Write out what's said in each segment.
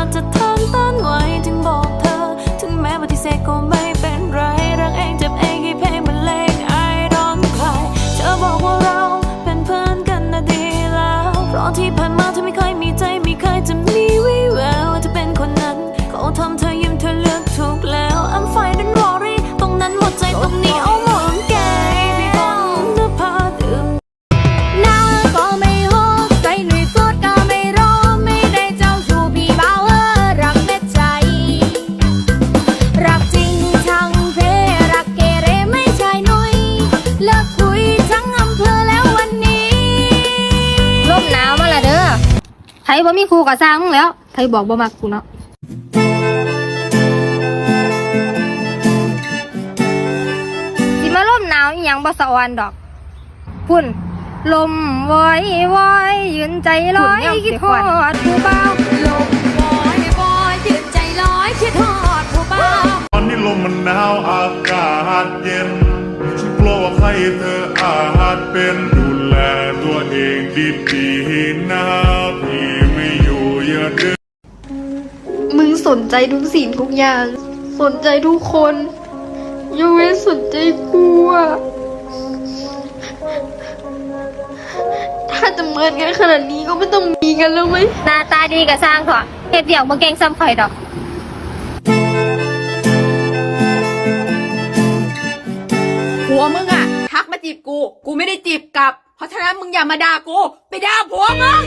about to ไทยบ่มีครูก็สร้างมึงแล้วไทยบอกบ่มากกูเนาะสิมาลมหนาวอีหยังบอสอวันดอกพุ่นลมวอยวอยยืนใจลอยคิดทอดผู้เบาลมวอยวอยยืนใจลอยคิดทอดผู้เบาตอนนี้ลมมันหนาวอากาศเย็นฉันกลัวว่าใครเธออาจเป็นดูแลตัวเองดีดี นใจทุกสิ่งทุกอย่าง สนใจทุกคนยกเว้นสนใจกูอะถ้าจะเมินกันขนาดนี้ก็ไม่ต้องมีกันแล้วไหมหน้าตาดีกับสร้างเถอะเก็บเดี่ยวมาแกงซ้ำข่อยดอกหัวมึงอะทักมาจีบกู กูไม่ได้จีบกลับ เพราะฉะนั้นมึงอย่ามาด่ากู ไปด่าผัวมึง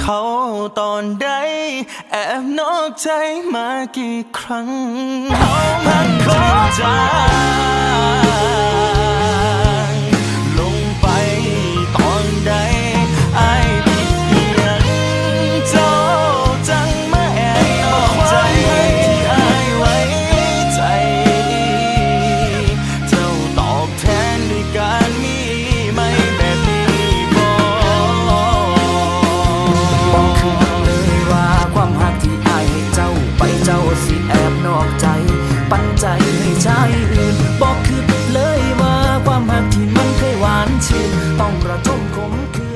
เขาตอนใด แอบนอกใจมากี่ครั้งเขาพักขอจจ เคยหวานชื่นต้องกระทมขมคืน